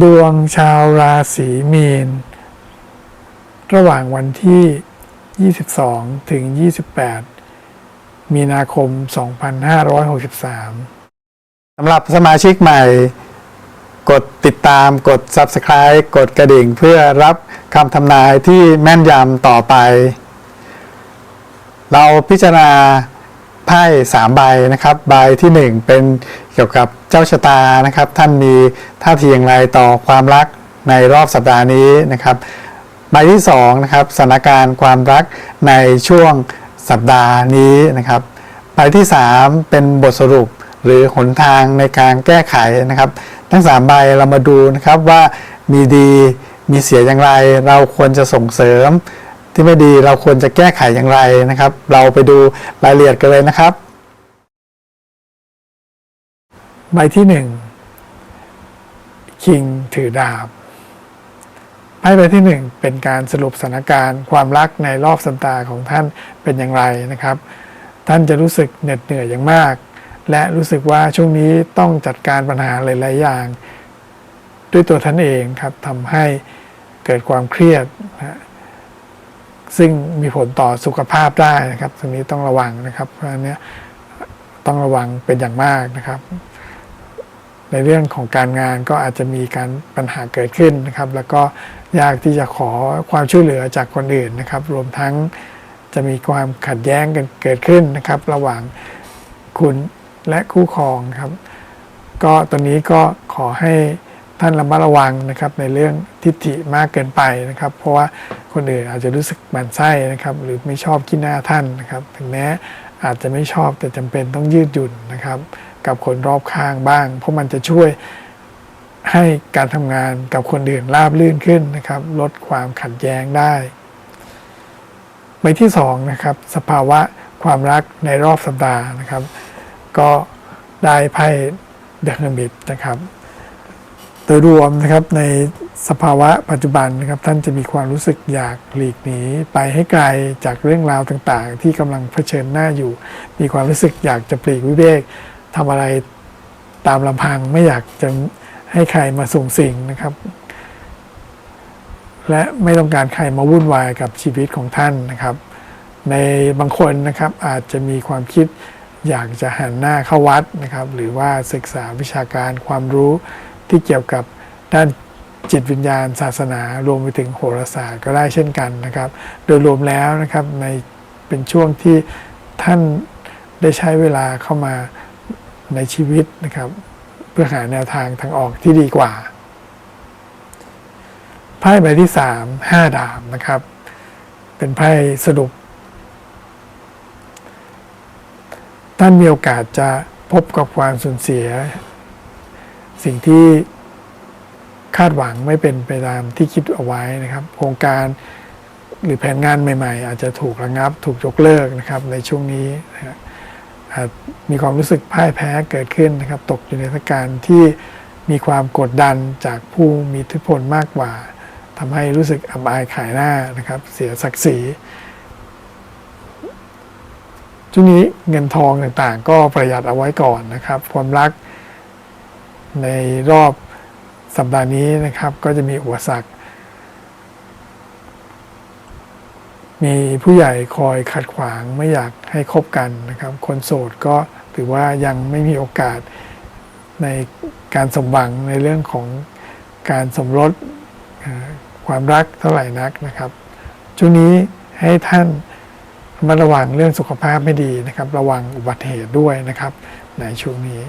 ดวงชาวราศีมีน ระหว่างวันที่ 22 ถึง 28 มีนาคม 2563 สำหรับสมาชิกใหม่ กดติดตามกด Subscribe กดกระดิ่งเพื่อรับคำทำนายที่แม่นยำต่อไป เราพิจารณา ไพ่สามใบนะครับใบที่หนึ่งเป็นเกี่ยวกับเจ้าชะตานะครับ ท่านมีท่าทีอย่างไรต่อความรักในรอบสัปดาห์นี้นะครับ ใบที่สองนะครับสถานการณ์ความรักในช่วงสัปดาห์นี้นะครับ ใบที่สามเป็นบทสรุปหรือหนทางในการแก้ไขนะครับ ทั้งสามใบเรามาดูนะครับว่ามีดีมีเสียอย่างไร เราควรจะส่งเสริม ที่ไม่ดีเราควรจะแก้ไขอย่างไรนะครับ เราไปดูรายละเอียดกันเลยนะครับ ใบที่หนึ่งคิงถือดาบไพ่ใบที่หนึ่งเป็นการสรุปสถานการณ์ ความรักในรอบสัปดาห์ของท่านเป็นอย่างไรนะครับ ท่านจะรู้สึกเหน็ดเหนื่อยอย่างมาก และรู้สึกว่าช่วงนี้ต้องจัดการปัญหาหลาย ๆ อย่าง ด้วยตัวท่านเองครับทำให้เกิดความเครียด ซึ่งมีผลต่อสุขภาพได้นะครับตรงนี้ต้องระวังนะครับ เพราะฉะนั้นนี่ยต้องระวังเป็นอย่างมากนะครับ ในเรื่องของการงานก็อาจจะมีการปัญหาเกิดขึ้นนะครับ แล้วก็ยากที่จะขอความช่วยเหลือจากคนอื่นนะครับ รวมทั้งจะมีความขัดแย้งกันเกิดขึ้นนะครับ ระหว่างคุณและคู่ครองครับ ก็ตอนนี้ก็ขอให้ ท่านระมัดระวังนะครับในเรื่องทิฏฐิมากเกินไปนะครับ เพราะว่าคนอื่นอาจจะรู้สึกหมันไส้นะครับ หรือไม่ชอบขี้หน้าท่านนะครับ ถึงแม้อาจจะไม่ชอบแต่จำเป็นต้องยืดหยุ่นนะครับ กับคนรอบข้างบ้าง เพราะมันจะช่วยให้การทำงานกับคนอื่นราบรื่นขึ้นนะครับ ลดความขัดแย้งได้ใบที่สองนะครับสภาวะความรักในรอบสัปดาห์นะครับ ก็ได้ไพ่เดอะเฮอร์มิตนะครับ ยรวมนะครับในสภาวะปัจจุบันนะครับท่านจะมีความรู้สึกอยากหลีกหนีไปให้ไกลจากเรื่องราวต่างๆ ที่กำลังเผชิญหน้าอยู่ มีความรู้สึกอยากจะปลีกวิเวกทำอะไรตามลำพังไม่อยากจะให้ใครมาส่งสิ่งนะครับ และไม่ต้องการใครมาวุ่นวายกับชีวิตของท่านนะครับ ในบางคนนะครับอาจจะมีความคิดอยากจะหันหน้าเข้าวัดนะครับ หรือว่าศึกษาวิชาการความรู้ ที่เกี่ยวกับด้านจิตวิญญาณ ศาสนารวมไปถึงโหราศาสตร์ก็ได้เช่นกันนะครับ โดยรวมแล้วนะครับในเป็นช่วงที่ท่านได้ใช้เวลาเข้ามาในชีวิตนะครับ เพื่อหาแนวทางทางออกที่ดีกว่าไพ่ใบที่สามห้าดาบนะครับ เป็นไพ่สรุป ท่านมีโอกาสจะพบกับความสูญเสีย สิ่งที่คาดหวังไม่เป็นไปตามที่คิดเอาไว้นะครับ โครงการหรือแผนงานใหม่ ๆ อาจจะถูกระงับ ถูกยกเลิกนะครับ ในช่วงนี้นะอาจมีความรู้สึกพ่ายแพ้เกิดขึ้นนะครับ ตกอยู่ในสถานการณ์ที่มีความกดดันจากผู้มีอิทธิพลมากกว่าทำให้รู้สึกอับอายขายหน้านะครับ เสียศักดิ์ศรีช่วงนี้เงินทองต่างๆ ก็ประหยัดเอาไว้ก่อนนะครับ ความรัก ในรอบสัปดาห์นี้นะครับ ก็จะมีอุปสรรค มีผู้ใหญ่คอยขัดขวางไม่อยากให้คบกันนะครับ คนโสดก็ถือว่ายังไม่มีโอกาสในการสมหวังในเรื่องของการสมรสความรักเท่าไหร่นักนะครับ ช่วงนี้ให้ท่านระมาระวังเรื่องสุขภาพไม่ดีนะครับ ระวังอุบัติเหตุด้วยนะครับ ในช่วงนี้